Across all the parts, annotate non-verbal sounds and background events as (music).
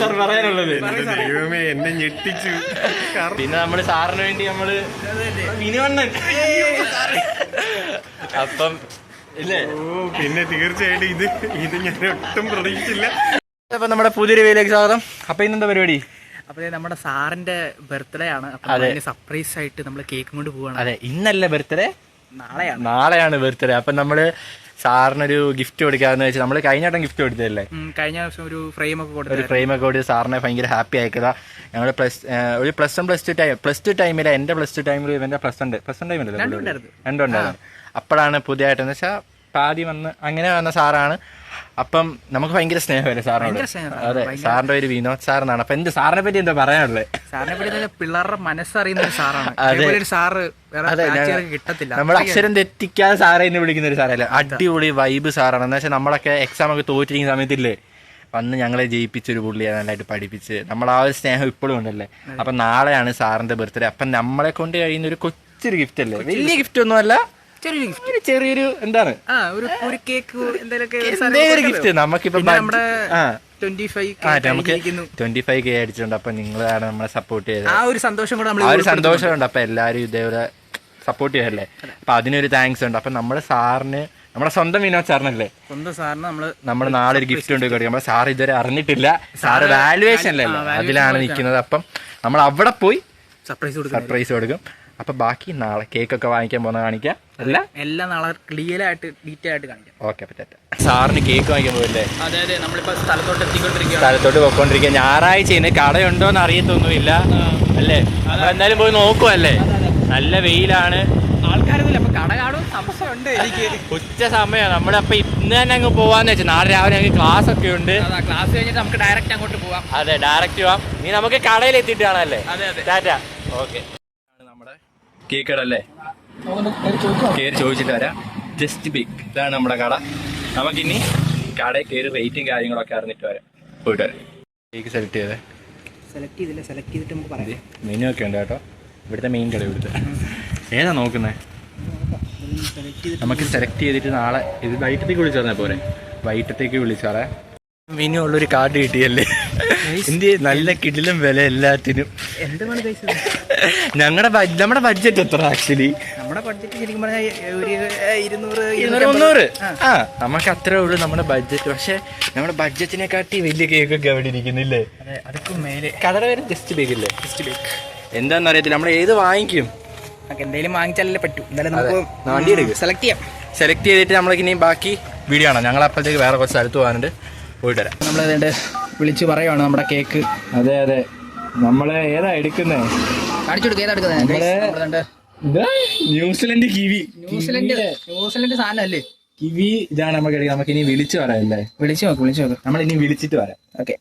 Sir പറയാനുള്ളത്? ദൈവമേ എന്നെ ഞെട്ടിച്ചു. പിന്നെ നമ്മൾ സാറിന് വേണ്ടി നമ്മൾ മിനിവണ്ണൻ. അപ്പം ഇല്ലേ? ഓ പിന്നെ തീർച്ചയായിട്ടും ഇത് ഇത് ഞാൻ ഒട്ടും പ്രതീക്ഷിച്ചില്ല. അപ്പൊ നമ്മുടെ പുതിയൊരു വേലേക്ക് സ്വാഗതം. അപ്പൊ ഇന്നെന്താ പരിപാടി? അപ്പൊ നമ്മുടെ സാറിന്റെ ബർത്ത്ഡേ ആണ്. അപ്പൊ സർപ്രൈസ് ആയിട്ട് നമ്മൾ കേക്ക് കൊണ്ട് പോവാണ്. അതെ ഇന്നല്ല ബർത്ത്ഡേ നാളെയാണ്. നാളെയാണ് ബർത്ത്ഡേ അപ്പൊ നമ്മൾ സാറിനൊരു ഗിഫ്റ്റ് കൊടുക്കാന്ന് വെച്ചാൽ നമ്മൾ കഴിഞ്ഞ വട്ടം ഗിഫ്റ്റ് കൊടുത്തതല്ലേ? കഴിഞ്ഞ ദിവസം ഒരു ഫ്രെയിം ഒക്കെ ഒരു കൊടുത്തു ഫ്രെയിം ഒക്കെ കൊടുത്ത് സാറിനെ ഭയങ്കര ഹാപ്പി ആയിക്കതാ. ഞങ്ങൾ പ്ലസ് ഒരു plus one plus two time plus two ടൈമിൽ എന്റെ പ്ലസ് ടു ടൈമിൽ ഇവന്റെ പ്ലസ് ഉണ്ട് പ്ലസ് വൺ ടൈമിലല്ലേ രണ്ടുണ്ടായിരുന്നു. അപ്പോഴാണ് പുതിയതായിട്ടെന്ന് വെച്ചാൽ പാതി വന്ന് അങ്ങനെ വന്ന സാറാണ്. അപ്പം നമുക്ക് ഭയങ്കര സ്നേഹമല്ലേ സാറിനോട്? അതെ സാറിന്റെ പേര് വിനോദ് സാർ എന്നാണ്. അപ്പൊ എന്ത് സാറിനെ പറ്റി എന്താ പറയാനുള്ളത്? സാറിനെ പറ്റി തന്നെ പിള്ളേരുടെ മനസ്സറിയുന്ന ഒരു സാറാണ്. അതേപോലെ ഒരു സാറ് വേറെ കിട്ടത്തില്ല. നമ്മൾ അക്ഷരം തെറ്റിക്കാതെ സാറേ എന്ന് വിളിക്കുന്ന ഒരു സാറല്ല? അടിപൊളി വൈബ് സാറാണ്. എന്ന് വെച്ചാൽ നമ്മളൊക്കെ എക്സാം ഒക്കെ തോറ്റിരിക്കുന്ന സമയത്തില്ലേ? വന്ന് ഞങ്ങളെ ജയിപ്പിച്ചൊരു പുള്ളിയെ നല്ലതായിട്ട് പഠിപ്പിച്ച് നമ്മൾ ആ ഒരു സ്നേഹം ഇപ്പോഴും ഉണ്ടല്ലേ? അപ്പൊ നാളെയാണ് സാറിന്റെ ബർത്ത്ഡേ അപ്പൊ നമ്മളെ കൊണ്ട് കഴിയുന്ന ഒരു കൊച്ചൊരു ഗിഫ്റ്റ് അല്ലേ? വലിയ ഗിഫ്റ്റ് ഒന്നും അല്ല ചെറിയൊരു. ചെറിയൊരു എന്താണ്? ആ ഒരു ഒരു കേക്ക് എന്തെങ്കിലുമൊക്കെ ഒരു സാധനം എന്തേ ഒരു കൊടുക്കല്ലോ. ഗിഫ്റ്റ് നമുക്കിപ്പോ നമ്മുടെ ട്വന്റി ഫൈവ് കെ അടിച്ചിട്ടുണ്ട്. അപ്പൊ നിങ്ങളാണ് നമ്മളെ സപ്പോർട്ട് ചെയ്തത്. ആ ഒരു സന്തോഷം കൂടെ ആ ഒരു സന്തോഷമുണ്ട്. അപ്പൊ എല്ലാരും ഇതേപോലെ സപ്പോർട്ട് ചെയ്യല്ലേ? അപ്പൊ അതിനൊരു താങ്ക്സ് ഉണ്ട്. അപ്പൊ നമ്മുടെ സാറിന് നമ്മുടെ സ്വന്തം വിനോദ് സാറിനല്ലേ? സ്വന്തം സാറിന് നമ്മൾ നമ്മൾ നാളെ ഒരു ഗിഫ്റ്റ് ഉണ്ട് കൊടുക്കും നമ്മുടെ സാർ ഇതുവരെ അറിഞ്ഞിട്ടില്ല. സാറ് വാലുവേഷൻ അല്ലേ അതിലാണ് നിൽക്കുന്നത്. അപ്പം നമ്മൾ അവിടെ പോയി സർപ്രൈസ് കൊടുക്കും സർപ്രൈസ് കൊടുക്കും. അപ്പൊ ബാക്കി നാളെ കേക്ക് ഒക്കെ വാങ്ങിക്കാൻ പോകുന്ന കാണിക്കാം. അല്ല? എല്ലാം നാളെ ക്ലിയർ ആയിട്ട് ഡീറ്റെയിൽ ആയിട്ട് കാണിക്കാം. ഓക്കെ പറ്റട്ടെ സാറിന് കേക്ക് വാങ്ങിക്കാൻ പോയില്ലേ അതെ അതെ നമ്മളിപ്പോ സ്ഥലത്തോട്ട് എത്തിക്കൊണ്ടിരിക്കുക സ്ഥലത്തോട്ട് പോയിക്കൊണ്ടിരിക്കുക ഞായറാഴ്ച ഇന്ന് കടയുണ്ടോ എന്ന് അറിയത്തൊന്നുമില്ല. അല്ലേ? എന്തായാലും പോയി നോക്കുവല്ലേ നല്ല വെയിലാണ്. ആൾക്കാരൊന്നുമില്ല. അപ്പോൾ കട കാണും സംശയമുണ്ട് എനിക്ക്. ഉച്ച സമയം നമ്മളപ്പൊ ഇന്ന് തന്നെ അങ്ങ് പോവാന്ന് വെച്ചാൽ നാളെ രാവിലെ ഞങ്ങൾക്ക് ക്ലാസ് ഒക്കെ ഉണ്ട്. ക്ലാസ് കഴിഞ്ഞിട്ട് നമുക്ക് ഡയറക്റ്റ് അങ്ങോട്ട് പോവാം. അതെ ഡയറക്റ്റ് പോവാം. നീ നമുക്ക് കടയിൽ എത്തിയിട്ട് കാണാല്ലേ അതെ അതെ. ടാറ്റ. ഓക്കെ. കേക്ക് കട അല്ലേ കയറി ചോദിച്ചിട്ട് വരാം. ജസ്റ്റ് ബിഗ് ഇതാണ് നമ്മുടെ കട. നമുക്കിനി കടയിൽ കയറി റേറ്റും കാര്യങ്ങളൊക്കെ അറിഞ്ഞിട്ട് വരാം. പോയിട്ട് വരാം. കേക്ക് സെലക്ട് ചെയ്തേ. സെലക്ട് ചെയ്തില്ല. സെലക്ട് ചെയ്തിട്ട് നമുക്ക് പറയാം. മെനു ഒക്കെ ഉണ്ട് കേട്ടോ. ഇവിടുത്തെ മെയിൻ കട ഇവിടുത്തെ. ഏതാ നോക്കുന്നത് നമുക്ക് സെലക്ട് ചെയ്തിട്ട് നാളെ ഇത് വൈകിട്ടത്തേക്ക് വിളിച്ചു പറഞ്ഞാൽ പോരെ. വൈകിട്ടത്തേക്ക് വിളിച്ചാറേ മെനു ഉള്ളൊരു കാർഡ് കിട്ടിയല്ലേ? എന്ത് നല്ല കിടിലും വില എല്ലാത്തിനും. എന്താണ് കഴിച്ചത് ഞങ്ങളുടെ നമ്മുടെ ബഡ്ജറ്റ് എത്ര ആക്ച്വലി നമ്മുടെ ബഡ്ജറ്റ് ശരിക്കും പറഞ്ഞാൽ ഒരു ഇരുന്നൂറ് ഇരുന്നൂറ് മുന്നൂറ്? ആ. നമുക്ക് അത്രേ ഉള്ളൂ നമ്മുടെ ബഡ്ജറ്റ് പക്ഷെ നമ്മുടെ ബഡ്ജറ്റിനെ കാട്ടി വലിയ കേക്കൊക്കെ അവിടെ ഇരിക്കുന്നില്ലേ? അതെ അതൊക്കെ മേലെ. കടയുടെ പേര് ജസ്റ്റ് ബേക്ക് ഇല്ലേ? ജസ്റ്റ് ബേക്ക് എന്താണെന്ന് അറിയത്തില്ല നമ്മൾ ഏത് വാങ്ങിക്കും? നമുക്ക് എന്തെങ്കിലും വാങ്ങിച്ചാലല്ലേ പറ്റൂ. എന്തായാലും നമുക്ക്. സെലക്ട് ചെയ്യാം. സെലക്ട് ചെയ്തിട്ട് നമ്മൾക്ക് ഇനി ബാക്കി വീഡിയോ ആണ് ഞങ്ങൾ അപ്പോഴത്തേക്ക് വേറെ കുറച്ച് സ്ഥലത്ത് പോകാനുണ്ട്. പോയിട്ട് വരാം. നമ്മൾ വിളിച്ച് പറയുവാണ് നമ്മുടെ കേക്ക്. അതെ അതെ. നമ്മൾ ഏതാ എടുക്കുന്നത് നമ്മൾ നമ്മളുണ്ട് New Zealand kiwi. New Zealand New Zealand സാധനം അല്ലേ? കിവി ഇതാണ് നമുക്ക് നമുക്ക് ഇനി വിളിച്ചു പറയാല്ലേ വിളിച്ചു നോക്ക് വിളിച്ചു നോക്ക്. നമ്മൾ ഇനി വിളിച്ചിട്ട് വരാം. ഓക്കെ.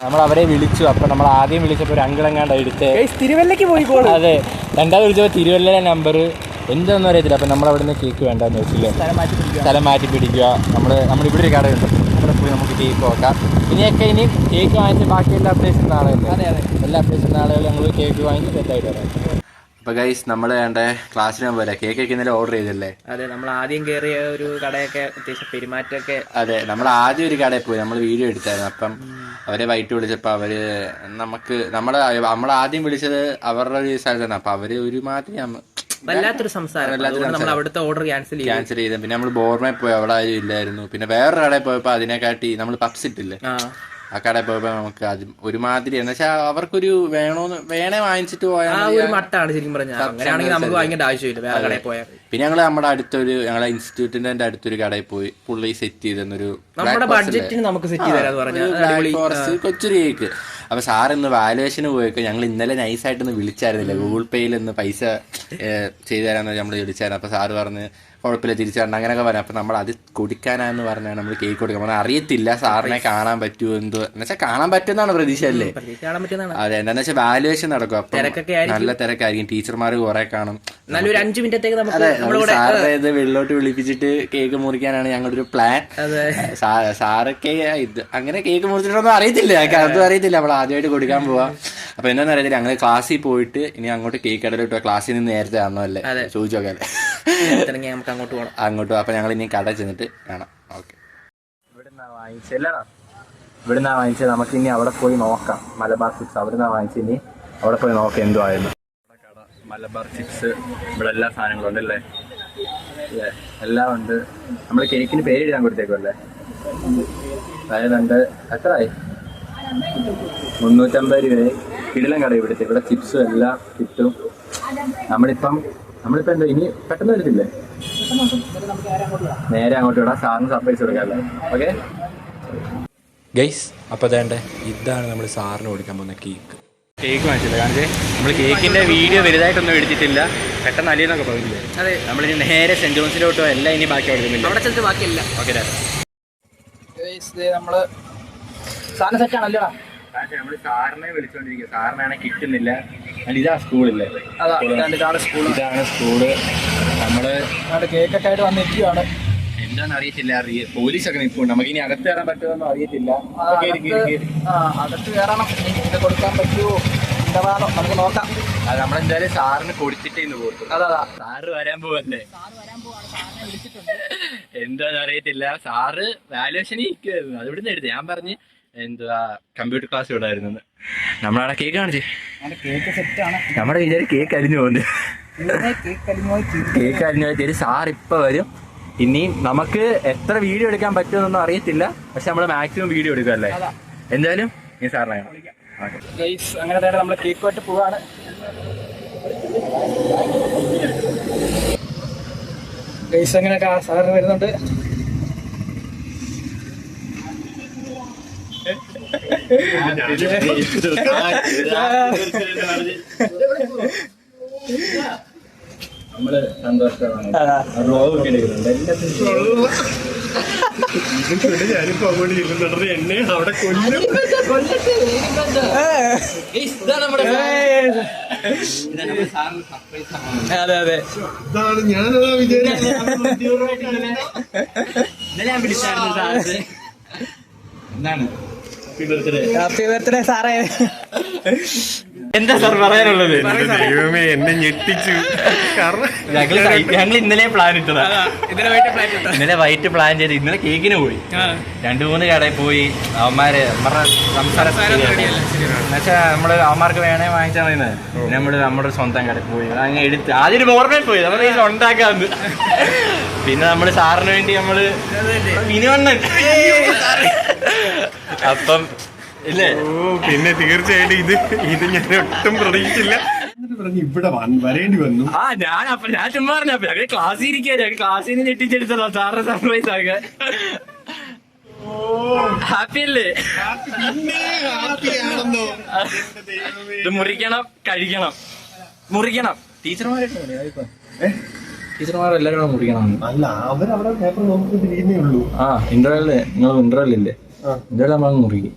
നമ്മൾ അവരെ വിളിച്ചു. അപ്പൊ നമ്മൾ ആദ്യം വിളിച്ചപ്പോ ഒരു അങ്കിളെങ്ങാണ്ട് എടുത്തേ? തിരുവല്ലയ്ക്ക് പോയി അതെ. രണ്ടാമത് വിളിച്ചപ്പോ തിരുവല്ലയിലെ നമ്പർ എന്താണെന്ന് അറിയത്തില്ല അപ്പൊ നമ്മൾ നിന്ന് കേക്ക് വേണ്ടെന്ന് വെച്ചില്ലേ? സ്ഥലം മാറ്റി പിടിക്കുക. സ്ഥലം മാറ്റി പിടിക്കുക. നമ്മൾ നമ്മൾ ഇവിടെ ഒരു കടയുണ്ട്. അവിടെ പോയി നമുക്ക് കേക്ക് നോക്കാം ഇനിയൊക്കെ ഇനി കേക്ക് വാങ്ങിച്ച് ബാക്കി എല്ലാ അപ്ഡേഷൻ നാളെ അതെ അതെ. എല്ലാ അപ്ഡേഷൻ നാളെ ഞങ്ങൾ കേക്ക് വാങ്ങി സെറ്റായിട്ട് വരാം. അപ്പൊ ഗൈസ് നമ്മൾ വേണ്ട ക്ലാസ്സിന് പോലെ കേക്ക് ഒക്കെ ഇന്നലെ ഓർഡർ ചെയ്തല്ലേ അതെ നമ്മൾ ആദ്യം കയറിയ ഒരു കടയൊക്കെ അത്യാവശ്യം പെരുമാറ്റമൊക്കെ അതെ നമ്മൾ ആദ്യം ഒരു കടയിൽ പോയി. നമ്മൾ വീഡിയോ എടുത്തായിരുന്നു. അപ്പം അവരെ വൈകിട്ട് വിളിച്ചപ്പോൾ അവർ നമുക്ക് നമ്മളെ നമ്മൾ ആദ്യം വിളിച്ചത് അവരുടെ ഒരു സ്ഥലത്താണ് അപ്പൊ അവർ ഒരുമാതിരി നമ്മ- വല്ലാത്തൊരു സംസാരം. നമ്മൾ അവിടുത്തെ ഓർഡർ ക്യാൻസൽ ചെയ്തു. ക്യാൻസൽ ചെയ്തു. പിന്നെ നമ്മൾ ബോർമയിൽ പോയി അവിടെ ആരും ഇല്ലായിരുന്നു. പിന്നെ വേറൊരു കടയിൽ പോയപ്പോൾ അതിനെക്കാട്ടി നമ്മൾ പപ്സ് ഇട്ടില്ലേ? ആ. കട കടയിൽ പോയപ്പോൾ നമുക്ക് അത് ഒരുമാതിരി എന്ന് വെച്ചാൽ അവർക്കൊരു വേണോന്ന് വേണേ വാങ്ങിച്ചിട്ട് പോയാൽ ഒരു മട്ടാണ് ശരിക്കും പറഞ്ഞാൽ അങ്ങനെയാണെങ്കിൽ നമുക്ക് വാങ്ങിക്കേണ്ട ആവശ്യമില്ല വേറെ കടയിൽ പോയാൽ പിന്നെ ഞങ്ങൾ നമ്മുടെ അടുത്തൊരു ഞങ്ങളെ ഇൻസ്റ്റിറ്റ്യൂട്ടിന്റെ അടുത്തൊരു കടയിൽ പോയി പുള്ളി സെറ്റ് ചെയ്തെന്നൊരു നമ്മുടെ ബഡ്ജറ്റിന് നമുക്ക് സെറ്റ് ചെയ്തു കൊച്ചു രീതിക്ക് ബ്ലാക്ക് കൊച്ചൊരു കേക്ക് അപ്പൊ സാർ ഇന്ന് വാലുവേഷന് പോയൊക്കെ. ഞങ്ങൾ ഇന്നലെ നൈസായിട്ടൊന്ന് വിളിച്ചായിരുന്നില്ല? ഗൂഗിൾ പേയിൽ ഒന്ന് പൈസ ചെയ്തു തരാന്ന് നമ്മൾ വിളിച്ചായിരുന്നു അപ്പൊ സാറ് പറഞ്ഞ് കുഴപ്പമില്ല തിരിച്ചു അങ്ങനെയൊക്കെ പറയാം. അപ്പം നമ്മൾ അത് കൊടുക്കാനാന്ന് പറഞ്ഞാൽ നമ്മൾ കേക്ക് കൊടുക്കാം പറഞ്ഞാൽ അറിയത്തില്ല സാറിനെ കാണാൻ പറ്റുമോ എന്തോ. എന്ന് വെച്ചാൽ കാണാൻ പറ്റുന്നതാണ് പ്രതീക്ഷ അല്ലേ അതെ എന്താന്ന് വെച്ചാൽ വാലുവേഷൻ നടക്കും. അപ്പൊ നല്ല തിരക്കായിരിക്കും. ടീച്ചർമാർ കുറെ കാണും. നല്ലൊരു അഞ്ചു മിനിറ്റത്തേക്ക് സാറിനെ ഇത് വെള്ളോട്ട് വിളിപ്പിച്ചിട്ട് കേക്ക് മുറിക്കാനാണ് ഞങ്ങളുടെ ഒരു പ്ലാൻ സാറൊക്കെ ഇത് അങ്ങനെ കേക്ക് മുറിച്ചിട്ടൊന്നും അറിയത്തില്ല. അതും അറിയത്തില്ല. നമ്മൾ ആദ്യമായിട്ട് കൊടുക്കാൻ പോവാ. അപ്പൊ എന്താണെന്ന് അറിയത്തില്ല. അങ്ങനെ ക്ലാസ്സിൽ പോയിട്ട് ഇനി അങ്ങോട്ട് കേക്ക് കടയിലോട്ട് ക്ലാസ്സിൽ നിന്ന് നേരത്തെ ആണോ അല്ലേ ചോദിച്ചോക്കാൻ നമുക്ക് അങ്ങോട്ട് പോകണം അങ്ങോട്ട് അപ്പൊ ഞങ്ങൾ ഇനി കട ചെന്നിട്ട് കാണാം. ഓക്കെ. ഇവിടുന്ന് വാങ്ങിച്ചത്. നമുക്ക് ഇനി അവിടെ പോയി നോക്കാം. മലബാർ ചിപ്സ്. അവിടുന്ന് വാങ്ങിച്ച് ഇനി. അവിടെ പോയി നോക്കാം എന്തുവായിരുന്നു കട മലബാർ ചിപ്സ്. ഇവിടെ എല്ലാ സാധനങ്ങളും ഉണ്ട് അല്ലേ? അല്ലേ? എല്ലാം ഉണ്ട്. നമ്മൾ കേക്കിന് പേര് എഴുതാൻ കൊടുത്തേക്കുമല്ലേ എത്ര എത്രയായി? മുന്നൂറ്റമ്പത് രൂപയായി. കിടിലം കട ഇവിടുത്തെ. ഇവിടെ ചിപ്സും എല്ലാം കിട്ടും. നമ്മളിപ്പം നമ്മളിപ്പോ എന്താ ഇനി പെട്ടെന്ന് വരത്തില്ലേ? നേരെ അങ്ങോട്ട് വിടാം. സാറിന് സർപ്രൈസ് കൊടുക്കാമല്ലേ. ഓക്കെ ഗൈസ് അപ്പോൾ അതേണ്ടേ ഇതാണ് നമ്മൾ സാറിന് കൊടുക്കാൻ പോകുന്ന കേക്ക് കേക്ക് വാങ്ങിച്ചില്ല. കാരണം നമ്മൾ കേക്കിന്റെ വീഡിയോ വലുതായിട്ടൊന്നും എടുത്തിട്ടില്ല. പെട്ടെന്ന് അലിയെന്നൊക്കെ പറഞ്ഞില്ലേ? അതെ. നമ്മളിനി നേരെ സെന്റ് ജോൺസിലോട്ടോ എല്ലാം ഇനി ബാക്കി കൊടുക്കുന്നില്ല അവിടെ ചെന്നിട്ട് ബാക്കിയല്ല ഓക്കെ നമ്മൾ സാറിന് സെറ്റ് ആണല്ലോ നമ്മൾ സാറിനെ വിളിച്ചോണ്ടിരിക്കുക സാറിനാണ് കിട്ടുന്നില്ല. ഇതാ സ്കൂളില്ലേ ഇതാണ് സ്കൂൾ നമ്മൾ കേക്കൊക്കെ ആയിട്ട് വന്നിരിക്കുകയാണ് എന്താണെന്ന് അറിയത്തില്ല അറിയ പോലീസൊക്കെ നിൽക്കും നമുക്ക് ഇനി അകത്ത് കയറാൻ പറ്റുമെന്നോ അറിയത്തില്ല. അകത്ത് കയറണം. ഇത് കൊടുക്കാൻ പറ്റുമോ എന്താണോ നമുക്ക് നോക്കാം. അത് നമ്മളെന്തായാലും സാറിന് കൊടുത്തിട്ടേ ഇന്ന് പോകും അതാ. സാറ് വരാൻ പോവല്ലേ? എന്താന്ന് അറിയത്തില്ല സാറ് വാലുവേഷൻ ഇരിക്കുവായിരുന്നു. അത് ഇവിടുന്ന് എടുത്ത്. ഞാൻ പറഞ്ഞ് എന്തുവാ കമ്പ്യൂട്ടർ ക്ലാസ് ഇവിടെ ആയിരുന്നു നമ്മളവിടെ കേക്ക് കാണിച്ചേ. കേക്ക് ആണ്. നമ്മുടെ വിചാരിച്ച് കേക്ക് അരിഞ്ഞു പോകുന്നത് കേക്ക് അരിഞ്ഞു തരും. സാർ ഇപ്പൊ വരും. ഇനി നമുക്ക് എത്ര വീഡിയോ എടുക്കാൻ പറ്റുമെന്നൊന്നും അറിയത്തില്ല. പക്ഷെ നമ്മൾ മാക്സിമം വീഡിയോ എടുക്കുക അല്ലേ? എന്തായാലും ഈ സാറിനെ അങ്ങനെ തന്നെ നമ്മൾ കേക്കുമായിട്ട് പോവാണ്. ഗൈസ് അങ്ങനെ സാറിന് വരുന്നുണ്ട്. (laughs) നമ്മൾ സന്തോഷമാണ്. വ്ളോഗൊക്കെ എടുക്കുന്നുണ്ട്. എല്ലാത്തിനും ഞാനിപ്പോ അങ്ങോട്ട് ഇരുന്നിട്ട് എന്നെ അവിടെ കൊല്ലും. അതെ അതെ ഇതാണ് ഞാനതാ വിചാരിച്ചത്. എന്താണ് ഹാപ്പി ബർത്ത്ഡേ സാറേ. എന്താ സാർ പറയാനുള്ളത്? ദൈവമേ എന്നെ ഞെട്ടിച്ചു. കാരണം ഞങ്ങൾ ഞങ്ങൾ ഇന്നലെ പ്ലാൻ ഇട്ടതാ. ഇതിനെ വേണ്ടി പ്ലാൻ ഇട്ടു ഇന്നലെ വൈറ്റ് പ്ലാൻ ചെയ്ത് ഇന്നലെ കേക്കിന് പോയി. രണ്ടു മൂന്ന് കടയിൽ പോയി അവന്മാര് നമ്മുടെ സംസാര എന്നുവെച്ചാ നമ്മൾ അവന്മാർക്ക് വേണേ വാങ്ങിച്ചാൽ മതി നമ്മൾ നമ്മുടെ സ്വന്തം കടയിൽ പോയി. അങ്ങനെ എടുത്ത് ആദ്യം ഒരു ഓർമ്മയിൽ പോയി. നമ്മുടെ ഇത് ഉണ്ടാക്കാന്ന്. പിന്നെ നമ്മൾ സാറിന് വേണ്ടി നമ്മൾ മിനിവണ്ണൻ. അപ്പം ഓ പിന്നെ തീർച്ചയായിട്ടും ഇത് ഇത് ഞാൻ ഒട്ടും പ്രതീക്ഷിച്ചില്ല. എന്നിട്ട് പറഞ്ഞു ഇവിടെ വന്ന് വരേണ്ടി വന്നു. ആ ഞാൻ അപ്പൊ ഞാൻ ചുമ്മാ പറഞ്ഞ ഞങ്ങൾ ക്ലാസ്സിൽ ഇരിക്കുക ഞങ്ങൾ ക്ലാസ്സിൽ നിന്ന് ഞെട്ടിച്ചെടുത്തതാ സാറിന്റെ സർപ്രൈസ് ആക്കാൻ. ഹാപ്പി അല്ലേ? പിന്നെ ഹാപ്പിയാണെന്നോ എന്റെ ദൈവമേ. ഇത് മുറിക്കണം കഴിക്കണം. മുറിക്കണം. ടീച്ചർമാരായിട്ട് ടീച്ചർമാർ എല്ലാവരും കൂടെ മുറിക്കണം. അല്ല അവരവിടെ പേപ്പർ നോക്കിക്കൊണ്ടിരിക്കുന്നേ ഉള്ളൂ. ആ ഇന്റർവെൽ നിങ്ങൾ ഇന്റർവെൽ ഇല്ലേ? ആ. ഇന്റർവെൽ നമ്മൾ മുറിക്കും.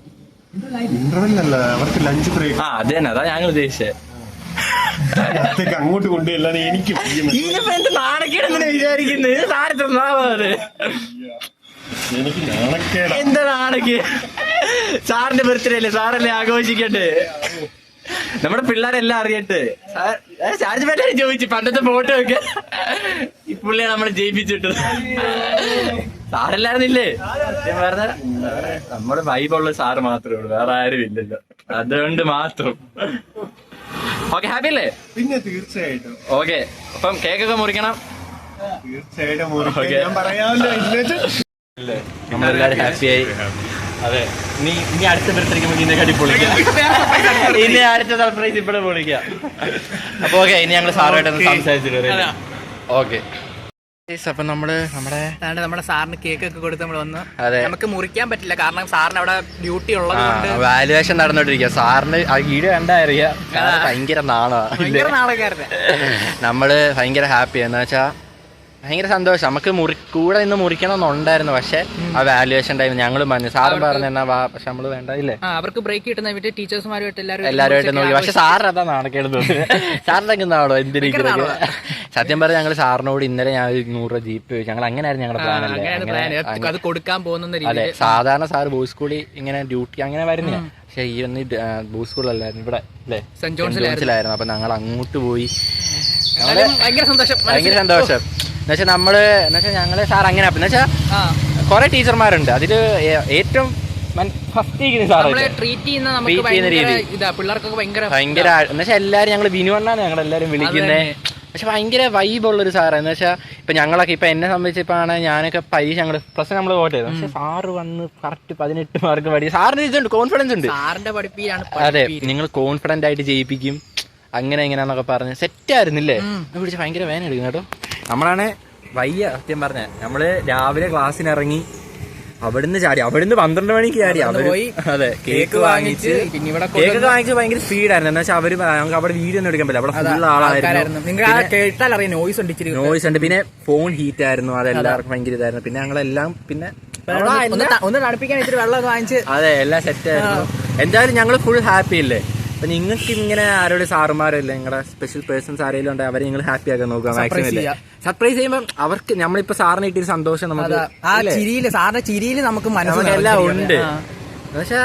ഇന്റർവെല്ലല്ല അവർക്ക് ലഞ്ച് ബ്രേക്ക് ആ അത് തന്നെ അതാ ഞാൻ ഉദ്ദേശിച്ചത്. അതൊക്കെ അങ്ങോട്ട് കൊണ്ടുപോയല്ലാതെ എനിക്ക് വയ്യ. ഇതിപ്പോ എന്റെ നാണക്കേടെന്ന് വിചാരിക്കുന്നത് സാറ് തന്നാവാത് എനിക്ക് നാണക്കേടാ. എന്താ നാണക്കേട്? സാറിന്റെ ബർത്ത്ഡേ അല്ലേ? സാറല്ലേ ആഘോഷിക്കട്ടെ നമ്മുടെ പിള്ളേരെല്ലാം അറിയട്ടെ. ചാർജ് പേരെ ചോദിച്ചു പണ്ടത്തെ ഫോട്ടോ ഒക്കെ. ഈ പുള്ളിയെ നമ്മളെ ജയിപ്പിച്ചിട്ട് സാറല്ലായിരുന്നില്ലേ സത്യം പറഞ്ഞ നമ്മുടെ വൈബുള്ള സാറ് മാത്രമേ ഉള്ളൂ. വേറെ ആരും ഇല്ലല്ലോ. അതുകൊണ്ട് മാത്രം. ഓക്കെ ഹാപ്പി അല്ലേ? പിന്നെ തീർച്ചയായിട്ടും. ഓക്കെ അപ്പം കേക്കൊക്കെ മുറിക്കണം. തീർച്ചയായിട്ടും പറയാമല്ലോ നമ്മളെല്ലാരും ഹാപ്പിയായി അതെ. നീ ഇനി അടുത്ത ബർത്ത്ഡേക്ക് ഇതിന്റെ കടി പൊളിക്കാം ഇനി അടുത്ത സർപ്രൈസ് ഇവിടെ പൊളിക്കാം. അപ്പൊ ഓക്കെ ഇനി ഞങ്ങൾ സാറുമായിട്ട് സംസാരിച്ചിട്ട് ഓക്കെ അപ്പൊ നമ്മൾ നമ്മുടെ നമ്മുടെ സാറിന് കേക്ക് ഒക്കെ കൊടുത്ത് നമ്മൾ വന്ന് നമുക്ക് മുറിക്കാൻ പറ്റില്ല. കാരണം സാറിന് അവിടെ ഡ്യൂട്ടി ഉള്ളത് വാലുവേഷൻ നടന്നോണ്ടിരിക്കുക സാറിന് ആ വീഡിയോ കണ്ടാ അറിയാം. ഭയങ്കര നാണോ നമ്മൾ ഭയങ്കര ഹാപ്പി എന്ന് വെച്ചാ ഭയങ്കര സന്തോഷം. നമുക്ക് മുറി കൂടെ ഇന്ന് മുറിക്കണം എന്നുണ്ടായിരുന്നു പക്ഷെ ആ വാല്യുവേഷൻ ടൈം ഞങ്ങൾ പറഞ്ഞു സാറും പറഞ്ഞു എന്നാ വാ പക്ഷെ നമ്മൾ വേണ്ട ഇല്ലേ? അവർക്ക് ബ്രേക്ക് കിട്ടുന്ന വീട്ടിൽ ടീച്ചേഴ്സുമാരുമായിട്ട് എല്ലാവരും എല്ലാവരുമായിട്ട് നോക്കി. പക്ഷെ സാറിന് അതാ നാണക്കേട് (laughs) സാറിനൊക്കെ നാണോ? എന്തിനൊക്കെ സത്യം പറഞ്ഞ ഞങ്ങൾ സാറിനോട് ഇന്നലെ ഞാൻ നൂറ് രൂപ ജീപ്പ് ചോദിച്ചു. ഞങ്ങൾ അങ്ങനെയായിരുന്നു ഞങ്ങളുടെ പ്ലാൻ കൊടുക്കാൻ പോകുന്ന അതെ സാധാരണ സാർ ബോയ്സ് സ്കൂളിൽ ഇങ്ങനെ ഡ്യൂട്ടി അങ്ങനെ വരുന്നേ. പക്ഷെ ഈ ഒന്ന് ബോയ്സ് സ്കൂളല്ലായിരുന്നു ഇവിടെ അല്ലേ സെന്റ് ജോൺസിലായിരുന്നു. അപ്പൊ ഞങ്ങൾ അങ്ങോട്ട് പോയി ഭയങ്കര സന്തോഷം. ഭയങ്കര സന്തോഷം. എന്നുവെച്ചാൽ നമ്മൾ എന്നുവെച്ചാൽ ഞങ്ങൾ സാർ അങ്ങനെ എന്ന് വെച്ചാൽ ആ. കുറെ ടീച്ചർമാരുണ്ട്. അതിൽ ഏറ്റവും ട്രീറ്റ് ചെയ്യുന്ന രീതി. ഭയങ്കര എന്നുവെച്ചാൽ എല്ലാരും ഞങ്ങൾ എന്നാണ് ഞങ്ങൾ എല്ലാരും വിളിക്കുന്നത് പക്ഷെ ഭയങ്കര വൈബ് ഉള്ള ഒരു സാറ് എന്ന് വെച്ചാൽ ഇപ്പൊ ഞങ്ങളൊക്കെ ഇപ്പൊ എന്നെ സംബന്ധിച്ചപ്പോഴാണ് ഞാനൊക്കെ പരീക്ഷ ഞങ്ങൾ പ്ലസ് നമ്മൾ പോട്ടെ പക്ഷെ സാറ് വന്ന് കറക്റ്റ് പതിനെട്ട് മാർക്ക് പഠിക്കും സാറിന് ഇതുണ്ട് കോൺഫിഡൻസ് ഉണ്ട്. സാറിന്റെ അതെ നിങ്ങൾ കോൺഫിഡന്റ് ആയിട്ട് ജയിപ്പിക്കും. അങ്ങനെ എങ്ങനെയാന്നൊക്കെ പറഞ്ഞ് സെറ്റ് ആയിരുന്നില്ലേ? പിടിച്ച് ഭയങ്കര വേന എടുക്കും കേട്ടോ. നമ്മളാണ് വയ്യ സത്യം പറഞ്ഞ. നമ്മൾ രാവിലെ ക്ലാസ്സിന് ഇറങ്ങി അവിടുന്ന് ചാടി. അവിടുന്ന് പന്ത്രണ്ട് മണിക്ക് ചാടി. അവർ പോയി, അതെ കേക്ക് വാങ്ങിച്ച് പിന്നെ ഇവിടെ കേക്ക് വാങ്ങിച്ച് ഭയങ്കര സ്പീഡായിരുന്നു എന്താ വെച്ചാൽ അവർ നമുക്ക് അവിടെ വീഡിയോ ഒന്നും എടുക്കാൻ പറ്റില്ല. അവിടെ ഫുൾ ആളായിരുന്നു. നിങ്ങൾ ആ കേട്ടാൽ അറിയാം നോയ്സ് ഉണ്ട് ഇച്ചിരി നോയ്സ് ഉണ്ട്. പിന്നെ ഫോൺ ഹീറ്റ് ആയിരുന്നു. അതെല്ലാവർക്കും ഭയങ്കര ഇതായിരുന്നു. പിന്നെ ഞങ്ങളെല്ലാം പിന്നെ ഒന്ന് തണുപ്പിക്കാൻ വെള്ളം വാങ്ങിച്ച് അതെ എല്ലാം സെറ്റ് ആയിരുന്നു. എന്തായാലും ഞങ്ങൾ ഫുൾ ഹാപ്പി അല്ലേ അപ്പൊ നിങ്ങൾക്ക് ഇങ്ങനെ ആരോടും സാറുമാരല്ലേ നിങ്ങളുടെ സ്പെഷ്യൽ പേഴ്സൺസ് ആരെങ്കിലും ഉണ്ടെങ്കിൽ അവരെ നിങ്ങൾ ഹാപ്പി ആക്കാൻ നോക്കുക മാക്സിമം സർപ്രൈസ് ചെയ്യുമ്പോൾ അവർക്ക് നമ്മളിപ്പോ സാറിന് കിട്ടിയൊരു സന്തോഷം നമുക്ക് ആ സാറിന്റെ ചിരിയിൽ നമുക്ക് മനസ്സിലെല്ലാം ഉണ്ട്. പക്ഷേ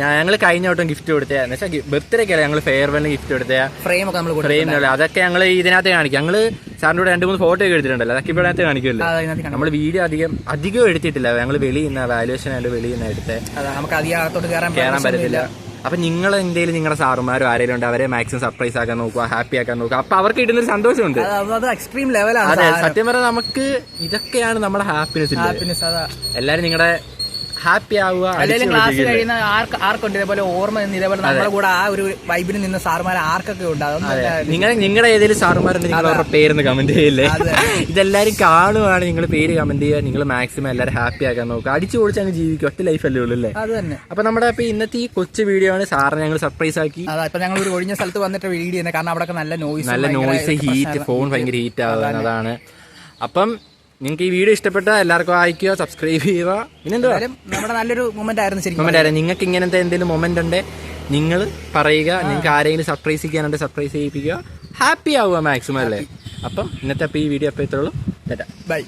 ഞങ്ങൾ കഴിഞ്ഞ വട്ടം ഗിഫ്റ്റ് കൊടുത്തേ. എന്നുവെച്ചാൽ ബർത്ത്ഡേക്ക് അല്ല ഞങ്ങൾ ഫെയർവെല്ലിന് ഗിഫ്റ്റ് കൊടുത്തേ. ഫ്രെയിം ഒക്കെ നമ്മൾ ഫ്രെയിം അതൊക്കെ ഞങ്ങൾ ഇതിനകത്ത് കാണിക്കും. ഞങ്ങൾ സാറിന്റെ കൂടെ രണ്ട് മൂന്ന് ഫോട്ടോ ഒക്കെ എടുത്തിട്ടുണ്ടല്ലോ അതൊക്കെ ഇവിടെ അകത്ത് കാണിക്കുമല്ലോ. നമ്മൾ വീഡിയോ അധികം അധികം എടുത്തിട്ടില്ല. ഞങ്ങൾ വെളിയിൽ നിന്ന് വാലുവേഷൻ ആയിട്ട് വെളിയിൽ നിന്ന് എടുത്തേ. നമുക്ക് അധികം അകത്തോട്ട് കയറാൻ കയറാൻ പറ്റത്തില്ല. അപ്പൊ നിങ്ങൾ എന്തെങ്കിലും നിങ്ങളുടെ സാറുമാരും ആരെങ്കിലും ഉണ്ട് അവരെ മാക്സിമം സർപ്രൈസ് ആക്കാൻ നോക്കുക ഹാപ്പി ആക്കാൻ നോക്കുക. അപ്പൊ അവർക്ക് കിട്ടുന്ന ഒരു സന്തോഷമുണ്ട്. അത് എക്സ്ട്രീം ലെവലാണ് അതെ സത്യം പറഞ്ഞാൽ നമുക്ക് ഇതൊക്കെയാണ് നമ്മുടെ ഹാപ്പിനെസ് ഹാപ്പിനെസ് അതാ. എല്ലാരും നിങ്ങളുടെ ഹാപ്പി ആവുക അല്ലെങ്കിൽ ക്ലാസ്. കഴിയുന്ന ആർക്ക് ആർക്കുണ്ട് ഇതേപോലെ ഓർമ്മ നിന്ന് ഇതേപോലെ നമ്മുടെ കൂടെ ആ ഒരു വൈബിന് നിന്ന് സാറുമാർ ആർക്കൊക്കെ ഉണ്ട്? അതൊന്നും നിങ്ങൾ നിങ്ങളുടെ ഏതെങ്കിലും നിങ്ങൾ അവരുടെ പേരൊന്ന് കമന്റ് ചെയ്യില്ലേ? ഇതെല്ലാരും കാണുവാണ് നിങ്ങൾ പേര് കമന്റ് ചെയ്യുക നിങ്ങൾ മാക്സിമം എല്ലാവരും ഹാപ്പി ആക്കാൻ നോക്കുക. അടിച്ചു പൊളിച്ച് അങ്ങ് ജീവിക്കും ഒറ്റ ലൈഫ് അല്ലേ ഉള്ളൂ അല്ലേ? അത് തന്നെ. അപ്പൊ നമ്മുടെ ഇപ്പൊ ഇന്നത്തെ ഈ കൊച്ചു വീഡിയോ ആണ് സാറിനെ ഞങ്ങൾ സർപ്രൈസ് ആക്കി. അതാ ഇപ്പൊ ഞങ്ങൾ ഒരു ഒഴിഞ്ഞ സ്ഥലത്ത് വന്നിട്ട് വീഡിയോ കാരണം അവിടെ നല്ല നോയ്സ് നല്ല നോയ്സ് ഹീറ്റ് ഫോൺ ഭയങ്കര ഹീറ്റ് ആവാൻ അതാണ്. അപ്പം നിങ്ങൾക്ക് ഈ വീഡിയോ ഇഷ്ടപ്പെട്ട എല്ലാവർക്കും അയക്കുക സബ്സ്ക്രൈബ് ചെയ്യുക. പിന്നെന്തുവാ? നമ്മുടെ നല്ലൊരു മൊമെന്റ് ആയിരുന്നു ശരിക്കും മൊമെന്റ് ആയിരുന്നു. നിങ്ങൾക്ക് ഇങ്ങനത്തെ എന്തെങ്കിലും മൊമെന്റ് ഉണ്ട് നിങ്ങൾ പറയുക നിങ്ങൾക്ക് ആരെങ്കിലും സർപ്രൈസ് ചെയ്യാനുണ്ട് സർപ്രൈസ് ചെയ്യിപ്പിക്കുക. ഹാപ്പി ആവുക മാക്സിമം അല്ലേ? അപ്പം ഇന്നത്തെ അപ്പോൾ ഈ വീഡിയോ അപ്പോൾ ഇത്രയുള്ളൂ ബൈ